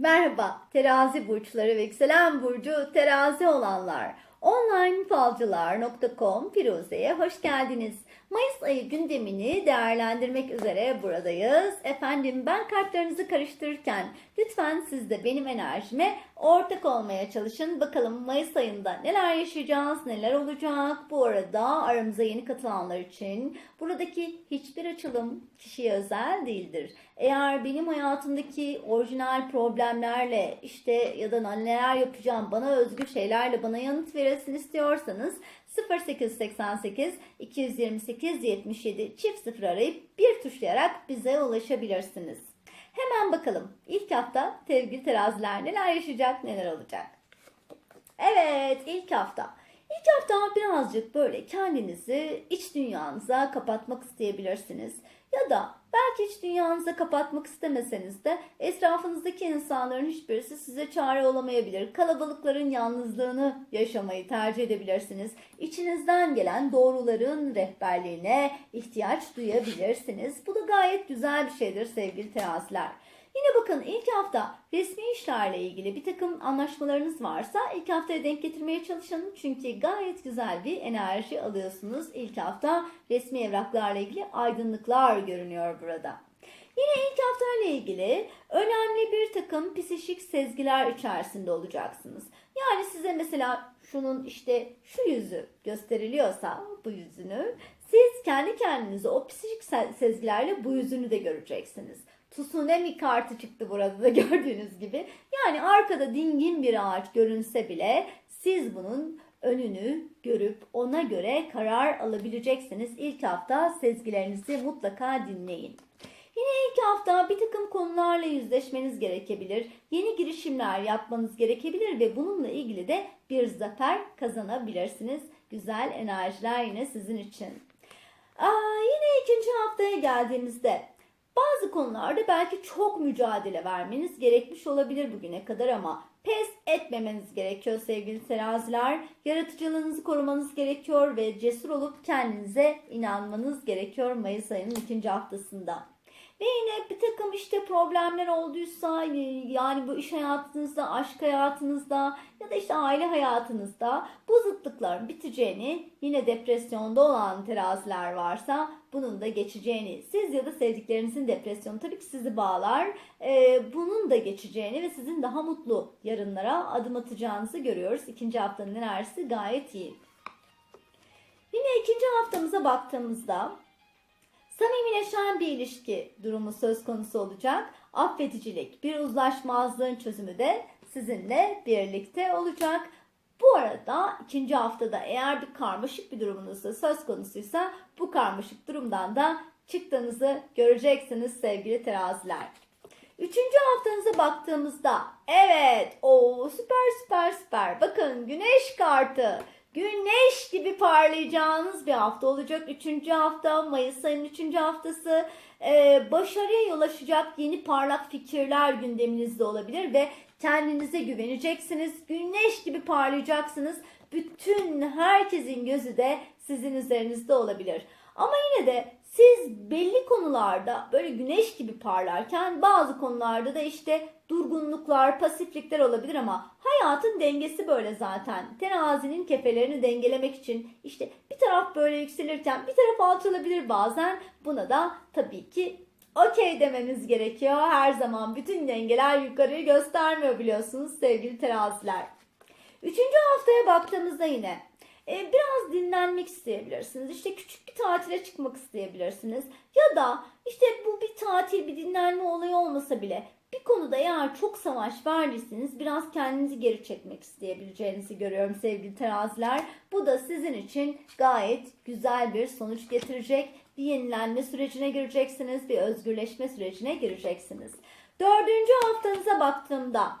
Merhaba terazi burçları ve yükselen burcu terazi olanlar. Onlinefalcılar.com Firuze'ye hoş geldiniz. Mayıs ayı gündemini değerlendirmek üzere buradayız. Efendim ben kartlarınızı karıştırırken lütfen siz de benim enerjime ortak olmaya çalışın. Bakalım Mayıs ayında neler yaşayacağız, neler olacak. Bu arada aramıza yeni katılanlar için buradaki hiçbir açılım kişiye özel değildir. Eğer benim hayatımdaki orijinal problemlerle işte ya da neler yapacağım bana özgü şeylerle bana yanıt veresin istiyorsanız 0888 228 77 çift sıfır arayıp bir tuşlayarak bize ulaşabilirsiniz. Hemen bakalım ilk hafta sevgili teraziler neler yaşayacak neler olacak. Evet ilk hafta. İlk hafta birazcık böyle kendinizi iç dünyanıza kapatmak isteyebilirsiniz. Ya da belki iç dünyanıza kapatmak istemeseniz de etrafınızdaki insanların hiçbirisi size çare olamayabilir. Kalabalıkların yalnızlığını yaşamayı tercih edebilirsiniz. İçinizden gelen doğruların rehberliğine ihtiyaç duyabilirsiniz. Bu da gayet güzel bir şeydir sevgili teraziler. Yine bakın ilk hafta resmi işlerle ilgili bir takım anlaşmalarınız varsa ilk haftaya denk getirmeye çalışın. Çünkü gayet güzel bir enerji alıyorsunuz. İlk hafta resmi evraklarla ilgili aydınlıklar görünüyor burada. Yine ilk haftayla ilgili önemli bir takım psişik sezgiler içerisinde olacaksınız. Yani size mesela şunun işte şu yüzü gösteriliyorsa bu yüzünü siz kendi kendinize o psişik se- sezgilerle bu yüzünü de göreceksiniz. Tsunami kartı çıktı burada da gördüğünüz gibi. Yani arkada dingin bir ağaç görünse bile siz bunun önünü görüp ona göre karar alabileceksiniz. İlk hafta sezgilerinizi mutlaka dinleyin. Yine ilk hafta bir takım konularla yüzleşmeniz gerekebilir. Yeni girişimler yapmanız gerekebilir ve bununla ilgili de bir zafer kazanabilirsiniz. Güzel enerjiler yine sizin için. Aa, yine ikinci haftaya geldiğimizde bazı konularda belki çok mücadele vermeniz gerekmiş olabilir bugüne kadar ama pes etmemeniz gerekiyor sevgili teraziler. Yaratıcılığınızı korumanız gerekiyor ve cesur olup kendinize inanmanız gerekiyor Mayıs ayının ikinci haftasında. Ve yine bir takım işte problemler olduysa yani bu iş hayatınızda, aşk hayatınızda ya da işte aile hayatınızda bu zıtlıkların biteceğini yine depresyonda olan teraziler varsa bunun da geçeceğini siz ya da sevdiklerinizin depresyonu tabii ki sizi bağlar Ee, bunun da geçeceğini ve sizin daha mutlu yarınlara adım atacağınızı görüyoruz. İkinci haftanın enerjisi gayet iyi. Yine ikinci haftamıza baktığımızda Samimileşen bir ilişki durumu söz konusu olacak. Affedicilik, bir uzlaşmazlığın çözümü de sizinle birlikte olacak. Bu arada ikinci haftada eğer bir karmaşık bir durumunuz da söz konusuysa bu karmaşık durumdan da çıktığınızı göreceksiniz sevgili teraziler. Üçüncü haftanıza baktığımızda evet o süper süper süper bakın güneş kartı güneş gibi parlayacağınız bir hafta olacak. Üçüncü hafta Mayıs ayının üçüncü haftası Ee, başarıya yol açacak yeni parlak fikirler gündeminizde olabilir ve kendinize güveneceksiniz. Güneş gibi parlayacaksınız. Bütün herkesin gözü de sizin üzerinizde olabilir. Ama yine de siz belli konularda böyle güneş gibi parlarken bazı konularda da işte durgunluklar, pasiflikler olabilir ama hayatın dengesi böyle zaten. Terazinin kefelerini dengelemek için işte bir taraf böyle yükselirken bir taraf alçalabilir bazen. Buna da tabii ki okey dememiz gerekiyor. Her zaman bütün dengeler yukarıyı göstermiyor biliyorsunuz sevgili teraziler. Üçüncü haftaya baktığımızda yine e, biraz dinlenmek isteyebilirsiniz. İşte küçük bir tatile çıkmak isteyebilirsiniz. Ya da işte bu bir tatil, bir dinlenme olayı olmasa bile bir konuda eğer çok savaş verdiyseniz biraz kendinizi geri çekmek isteyebileceğinizi görüyorum sevgili teraziler. Bu da sizin için gayet güzel bir sonuç getirecek. Bir yenilenme sürecine gireceksiniz, bir özgürleşme sürecine gireceksiniz. Dördüncü haftanıza baktığımda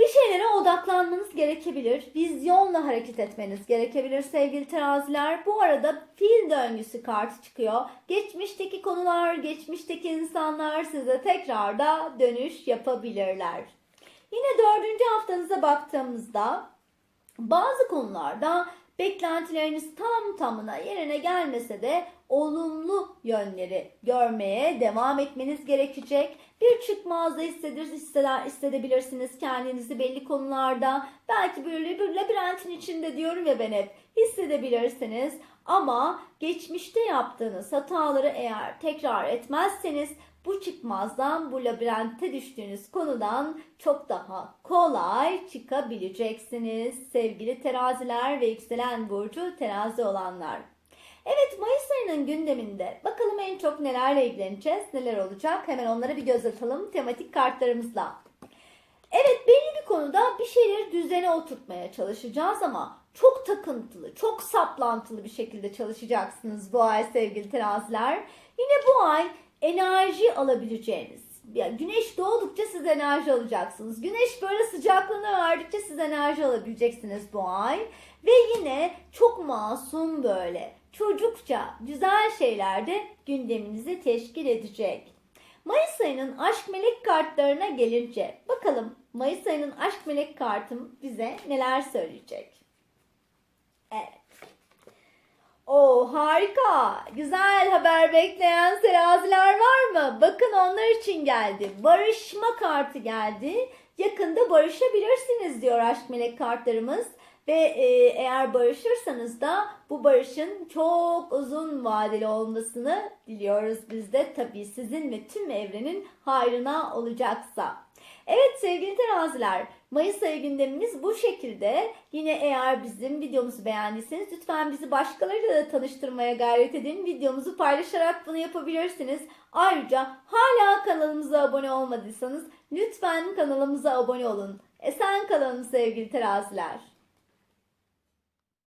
bir şeylere odaklanmanız gerekebilir. Vizyonla hareket etmeniz gerekebilir sevgili teraziler. Bu arada fil döngüsü kartı çıkıyor. Geçmişteki konular, geçmişteki insanlar size tekrar da dönüş yapabilirler. Yine dördüncü haftanıza baktığımızda bazı konularda beklentileriniz tam tamına yerine gelmese de olumlu yönleri görmeye devam etmeniz gerekecek Bir çıkmazda hisseder, hisseder, hissedebilirsiniz kendinizi belli konularda. Belki böyle bir labirentin içinde diyorum ya ben hep hissedebilirsiniz. Ama geçmişte yaptığınız hataları eğer tekrar etmezseniz bu çıkmazdan, bu labirentte düştüğünüz konudan çok daha kolay çıkabileceksiniz. Sevgili teraziler ve yükselen burcu terazi olanlar. Evet Mayıs ayının gündeminde bakalım en çok nelerle ilgileneceğiz, neler olacak hemen onlara bir göz atalım tematik kartlarımızla. Evet belli bir konuda bir şeyleri düzene oturtmaya çalışacağız ama çok takıntılı, çok saplantılı bir şekilde çalışacaksınız bu ay sevgili teraziler. Yine bu ay enerji alabileceğiniz, yani güneş doğdukça siz enerji alacaksınız. Güneş böyle sıcaklığına verdikçe siz enerji alabileceksiniz bu ay. Ve yine çok masum böyle çocukça güzel şeyler de gündeminizi teşkil edecek. Mayıs ayının aşk melek kartlarına gelince bakalım Mayıs ayının aşk melek kartım bize neler söyleyecek? Evet. Oo harika. Güzel haber bekleyen teraziler var mı? Bakın onlar için geldi. Barışma kartı geldi. Yakında barışabilirsiniz diyor aşk melek kartlarımız. Ve e, eğer barışırsanız da bu barışın çok uzun vadeli olmasını diliyoruz biz de. Tabii sizin ve tüm evrenin hayrına olacaksa. Evet sevgili teraziler, Mayıs ayı gündemimiz bu şekilde. Yine eğer bizim videomuzu beğendiyseniz lütfen bizi başkalarıyla da tanıştırmaya gayret edin. Videomuzu paylaşarak bunu yapabilirsiniz. Ayrıca hala kanalımıza abone olmadıysanız lütfen kanalımıza abone olun. Esen kalın sevgili teraziler.